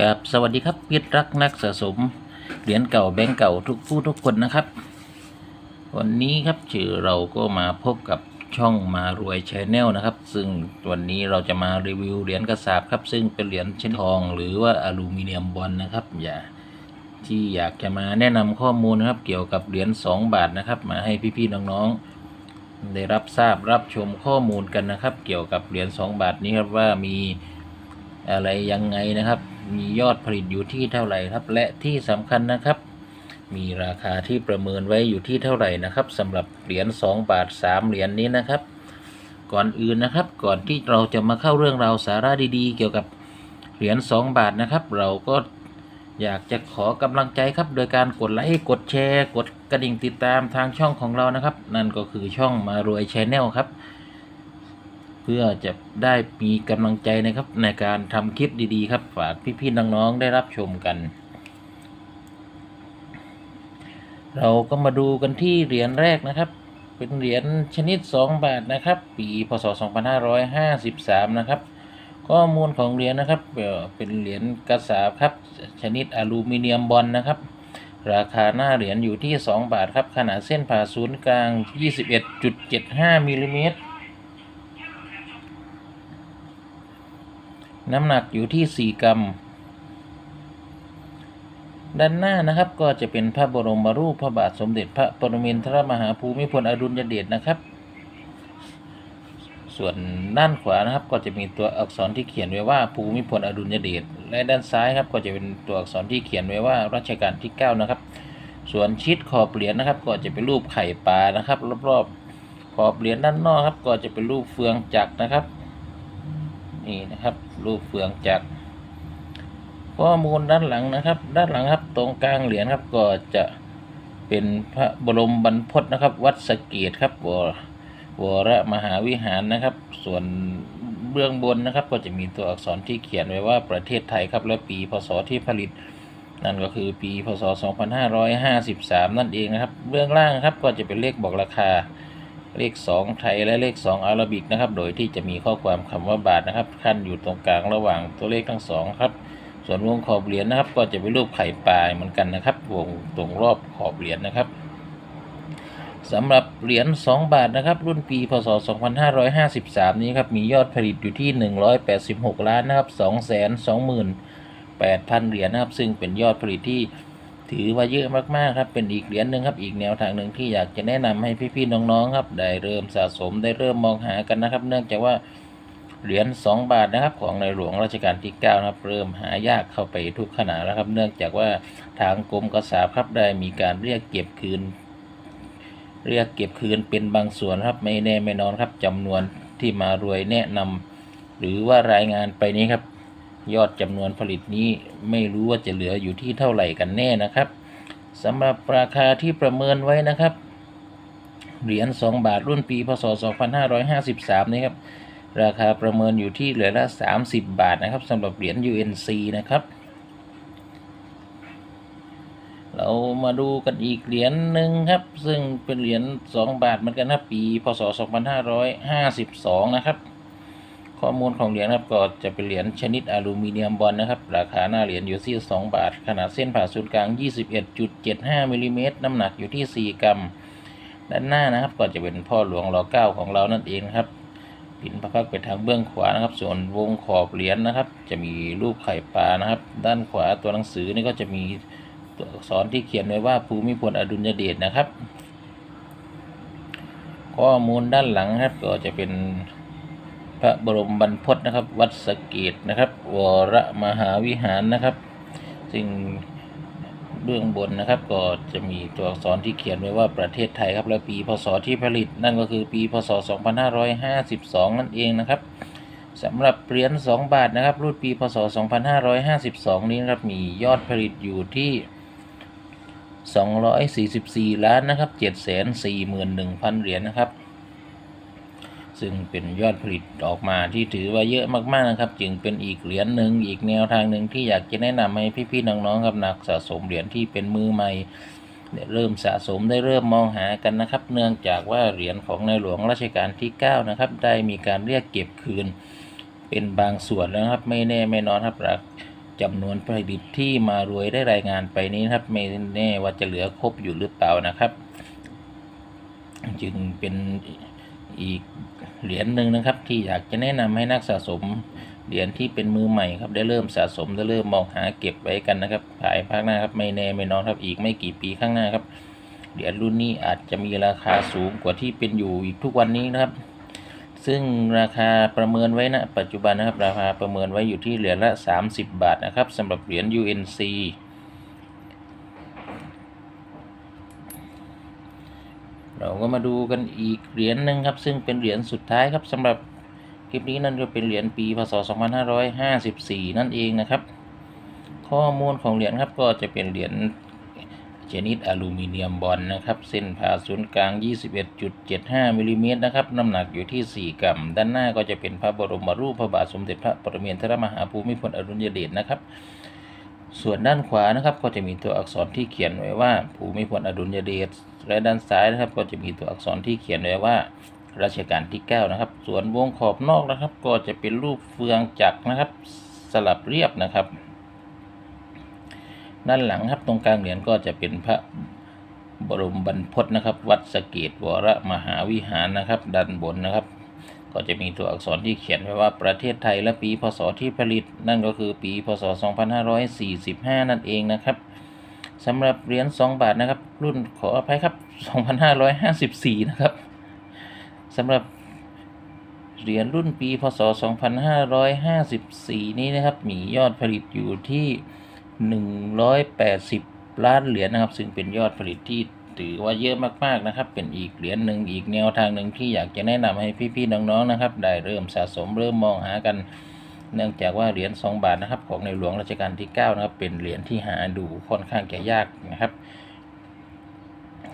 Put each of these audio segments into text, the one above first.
กับสวัสดีครับพิตรรักนักสะสมเหรียญเก่าแบงก์เก่าทุกผู้ทุกคนนะครับ วันนี้ครับชื่อเราก็มาพบกับช่องมารวยชแนลนะครับ ซึ่งวันนี้เราจะมารีวิวเหรียญกระสาบครับ ซึ่งเป็นเหรียญเช่นทอง หรือว่าอลูมิเนียมบอลนะครับ อย่าที่อยากจะมาแนะนำข้อมูลนะครับ เกี่ยวกับเหรียญ2 บาทนะครับ มาให้พี่ๆน้องๆ ได้รับทราบรับชมข้อมูลกันนะครับ เกี่ยวกับเหรียญ2 บาทนี้ครับว่ามีอะไรยังไงนะครับ มียอดผลิตอยู่ที่เท่าไหร่ครับ และที่สำคัญนะครับ มีราคาที่ประเมินไว้อยู่ที่เท่าไหร่นะครับสำหรับเหรียญ2บาท3เหรียญนี้นะครับ ก่อนอื่นนะครับ ก่อนที่เราจะมาเข้าเรื่องราวสาระดีๆ เกี่ยวกับเหรียญ2บาทนะครับ เราก็อยากจะขอกำลังใจครับ โดยการกดไลค์กดแชร์ กดกระดิ่งติดตามทางช่องของเรานะครับ นั่นก็คือช่องมารวยชแนลครับ เพื่อจะได้มีกำลังใจนะครับในการทำคลิปดีๆ ครับ ฝากพี่ๆน้องๆได้รับชมกัน เราก็มาดูกันที่เหรียญแรกนะครับ เป็นเหรียญชนิด 2 บาทนะครับ ปีพศ 2553 นะครับ ข้อมูลของเหรียญนะครับเอ่อเป็นเหรียญกระสาบครับ ชนิดอลูมิเนียมบอลนะครับ ราคาหน้าเหรียญอยู่ที่ 2 บาทครับขนาดเส้นผ่าศูนย์กลาง 21.75มิลลิเมตร น้ำหนักอยู่ที่ 4 กรัม ด้านหน้านะครับก็จะเป็นพระบรมรูปพระบาทสมเด็จพระปรมินทรมหาภูมิพลอดุลยเดชนะครับ ส่วนด้านขวานะครับก็จะมีตัวอักษรที่เขียนไว้ว่าภูมิพลอดุลยเดชและด้านซ้ายครับก็จะเป็นตัวอักษรที่เขียนไว้ว่ารัชกาลที่ 9 นะครับ ส่วนชิดขอบเหรียญนะครับ ก็จะเป็นรูปไข่ปลานะครับ รอบๆขอบเหรียญด้านนอกครับ ก็จะเป็นรูปเฟืองจักรนะครับ นี่นะครับ รูปเฟืองจักข้อมูลด้านหลังนะครับ ด้านหลังครับ ตรงกลางเหรียญครับก็จะเป็นพระบรมบรรพตนะครับ วัดสเกตครับวรวรมหาวิหารนะครับ ส่วนเบื้องบนนะครับ ก็จะมีตัวอักษรที่เขียนไว้ว่าประเทศไทยครับ และปีพศที่ผลิต นั่นก็คือปีพศ 2553 นั่นเองนะครับ เบื้องล่างครับก็จะเป็นเลขบอกราคา เลข 2 ไทยและเลข 2 อาราบิกนะครับ โดยที่จะมีข้อความคำว่าบาทนะครับขั้นอยู่ตรงกลางระหว่างตัวเลขทั้งสองครับ ส่วนวงขอบเหรียญนะครับ ก็จะเป็นรูปไข่ปลาเหมือนกันนะครับ วงตรงรอบขอบเหรียญนะครับสำหรับเหรียญ 2 บาทนะครับ รุ่นปี พศ 2553 นี้ครับ มียอดผลิตอยู่ที่ 186 ล้านนะครับ 228,000 เหรียญนะครับ ซึ่งเป็นยอดผลิตที่ ถือว่าเยอะมากๆครับเป็นอีกเหรียญหนึ่งครับอีกแนวทางหนึ่งที่อยากจะแนะนำให้พี่ๆน้องๆครับได้เริ่มสะสมได้เริ่มมองหากันนะครับ เนื่องจากว่าเหรียญ2 บาทนะครับของในหลวงรัชกาลที่9นะครับเริ่มหายากเข้าไปทุกขณะแล้วครับ เนื่องจากว่าทางกรมกษาครับได้มีการเรียกเก็บคืน เรียกเก็บคืนเป็นบางส่วนครับไม่แน่ไม่นอนครับจำนวนที่มารวยแนะนำหรือว่ารายงานไปนี้ครับ ยอดจำนวนผลิตนี้ไม่รู้ว่าจะเหลืออยู่ที่เท่าไหร่กันแน่นะครับสำหรับราคาที่ประเมินไว้นะครับ เหรียญ 2 บาทรุ่นปีพศ 2553นี่ครับ ราคาประเมินอยู่ที่เหรียญละ 30 บาทนะครับสำหรับเหรียญ UNC นะครับ เรามาดูกันอีกเหรียญหนึ่งครับ ซึ่งเป็นเหรียญ 2 บาทเหมือนกันครับปี พศ 2552 นะครับ ข้อมูลของเหรียญครับก็จะเป็นเหรียญชนิดอลูมิเนียมบอลนะครับ ราคาหน้าเหรียญอยู่ที่ 2 บาท ขนาดเส้นผ่าศูนย์กลาง 21.75มิลลิเมตรน้ำหนักอยู่ที่ 4 กรัม ด้านหน้านะครับก็จะเป็นพ่อหลวงรอเก้าของเรานั่นเองครับปินพระพักไปทางเบื้องขวานะครับ ส่วนวงขอบเหรียญนะครับ จะมีรูปไข่ปลานะครับ ด้านขวาตัวหนังสือนี่ก็จะมีตัวอักษรที่เขียนไว้ว่าภูมิพลอดุลยเดชนะครับ ข้อมูลด้านหลังครับก็จะเป็น พระบรมบรรพตนะครับ วัดสะเกตนะครับ วรมหาวิหารนะครับ ซึ่งเบื้องบนนะครับ ก็จะมีตัวอักษรที่เขียนไว้ว่าประเทศไทยครับ และปีพศที่ผลิต นั่นก็คือปีพศ 2552 นั่นเองนะครับสำหรับเหรียญ2บาทนะครับ รุ่นปีพศ 2552 นี้นะครับมียอดผลิตอยู่ที่ 244 ล้านนะครับ 741,000 เหรียญนะครับ ซึ่งเป็นยอดผลิตออกมาที่ถือว่าเยอะมากๆนะครับ จึงเป็นอีกเหรียญหนึ่งอีกแนวทางหนึ่งที่อยากจะแนะนำให้พี่ๆน้องๆครับนักสะสมเหรียญที่เป็นมือใหม่เริ่มสะสมได้เริ่มมองหากันนะครับ เนื่องจากว่าเหรียญของในหลวงรัชกาลที่ 9 นะครับ ได้มีการเรียกเก็บคืน เป็นบางส่วนแล้วนะครับ ไม่แน่ไม่นอนครับราจำนวนผลิตที่มารวยได้รายงานไปนี้นครับ ไม่แน่ว่าจะเหลือครบอยู่หรือเปล่านะครับ จึงเป็น อีกเหรียญหนึ่งนะครับ ที่อยากจะแนะนำให้นักสะสมเหรียญที่เป็นมือใหม่ครับได้เริ่มสะสมได้เริ่มมองหาเก็บไว้กันนะครับภายภาคหน้าครับไม่แน่ไม่นอนครับอีกไม่กี่ปีข้างหน้าครับเหรียญรุ่นนี้อาจจะมีราคาสูงกว่าที่เป็นอยู่อีกทุกวันนี้นะครับ ซึ่งราคาประเมินไว้ณปัจจุบันนะครับ ราคาประเมินไว้อยู่ที่เหรียญละ 30 บาทนะครับสำหรับเหรียญ UNC เราก็มาดูกันอีกเหรียญหนึ่งครับ ซึ่งเป็นเหรียญสุดท้ายครับสำหรับคลิปนี้นั่นก็เป็นเหรียญปีพศ 2554 นั่นเองนะครับ ข้อมูลของเหรียญครับก็จะเป็นเหรียญชนิดอลูมิเนียมบอลนะครับ เส้นผ่าศูนย์กลาง 21.75มิลลิเมตรนะครับ น้ำหนักอยู่ที่ 4 กรัม ด้านหน้าก็จะเป็นพระบรมรูปพระบาทสมเด็จพระปรมินทรมหาภูมิพลอดุลยเดชนะครับ ส่วนด้านขวานะครับก็จะมีตัวอักษรที่เขียนไว้ว่า ภูมิพลอดุลยเดชและด้านซ้ายนะครับ ก็จะมีตัวอักษรที่เขียนไว้ว่ารัชกาลที่ 9 นะครับ ส่วนวงขอบนอกนะครับ ก็จะเป็นรูปเฟืองจักรนะครับ สลับเรียบนะครับ ด้านหลังครับตรงกลางเหรียญก็จะเป็นพระบรมบรรพตนะครับ วัดสเกตวรมหาวิหารนะครับ ด้านบนนะครับ ก็จะมีตัวอักษรที่เขียนไว้ว่าประเทศไทยและปีพศที่ผลิต นั่นก็คือปีพศ 2545 นั่นเองนะครับสำหรับเหรียญ2บาทนะครับ รุ่นขออภัยครับ 2554 นะครับสำหรับเหรียญรุ่นปีพศ 2554 นี้นะครับ มียอดผลิตอยู่ที่ 180 ล้านเหรียญนะครับ ซึ่งเป็นยอดผลิตที่ ถือว่าเยอะมากๆนะครับ เป็นอีกเหรียญหนึ่งอีกแนวทางหนึ่งที่อยากจะแนะนำให้พี่ๆน้องๆนะครับ ได้เริ่มสะสมเริ่มมองหากัน เนื่องจากว่าเหรียญ2บาทนะครับ ของในหลวงรัชกาลที่9นะครับเป็นเหรียญที่หาดูค่อนข้างจะยากนะครับ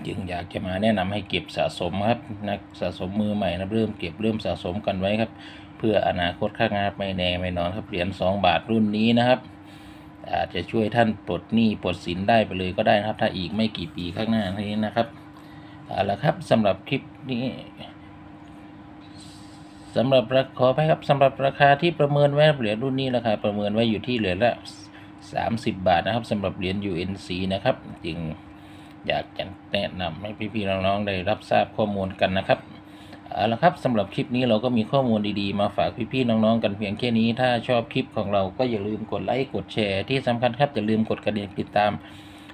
จึงอยากจะมาแนะนำให้เก็บสะสมครับนักสะสมมือใหม่นะเริ่มเก็บเริ่มสะสมกันไว้ครับ เพื่ออนาคตข้างหน้าไม่แน่ไม่นอนครับเหรียญ2บาทรุ่นนี้นะครับ อาจจะช่วยท่านปลดหนี้ปลดสินได้ไปเลยก็ได้นะครับ ถ้าอีกไม่กี่ปีข้างหน้านี้นะครับเอาละครับสำหรับคลิปนี้สำหรับขอไปครับสำหรับราคาที่ประเมินไว้เหรียญรุ่นนี้ราคาประเมินไว้อยู่ที่เหรียญละ30 บาทนะครับสำหรับเหรียญ UNC นะครับจึงอยากจะแนะนำให้พี่ๆน้องๆได้รับทราบข้อมูลกันนะครับ เอาละครับสำหรับคลิปนี้เราก็มีข้อมูลดีๆ มาฝากพี่ๆน้องๆกันเพียงแค่นี้ ถ้าชอบคลิปของเราก็อย่าลืมกดไลค์กดแชร์ที่สำคัญครับอย่าลืมกดกระดิ่งติดตาม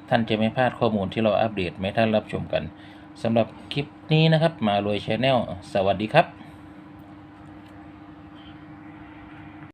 ท่านจะไม่พลาดข้อมูลที่เราอัปเดตไม่ท่านรับชมกันสำหรับคลิปนี้นะครับมารวยชาแนลสวัสดีครับ